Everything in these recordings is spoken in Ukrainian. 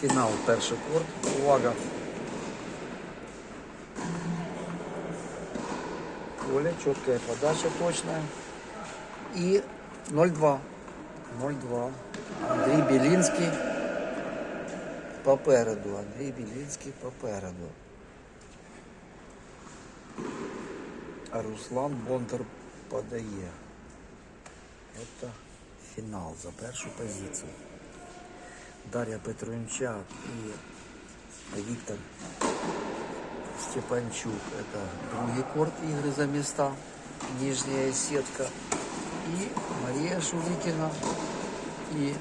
Фінал перший корт. Увага. Коля, четкая подача точная. И 0-2. 0-2. Андрій Білінський попереду. Андрій Білінський попереду. Руслан Бондар подає. Это фінал за першу позицію. Дар'я Петрунчак і Віктор Степанчук. Это другий корт игры за места. Нижняя сетка. И Мария Шуликина. И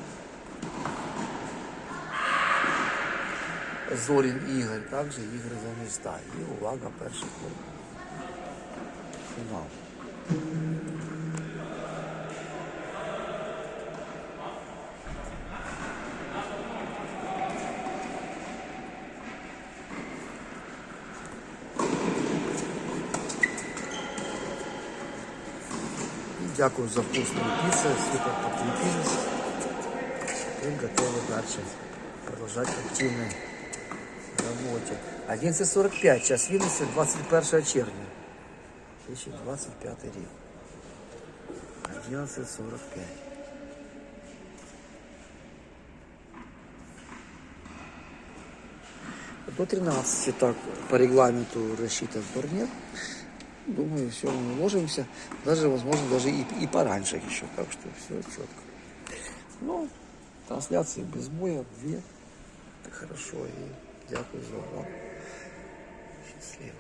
Зорин Игорь. Также игры за места. И увага, перший корт. Финал. Дякую за вкусную пиццу. Супер подкрепились. Теперь готовы дальше продолжать активной работе. 11.45. Час Вінниці, 21 червня. 2025 рік. 11.45. До 13 так по регламенту рассчитан турнир. Думаю, все, мы уложимся. Даже, возможно, даже и, и пораньше еще. Так что все четко. Ну, трансляции без боя, две. Это хорошо. И дякую за увагу. Счастливо.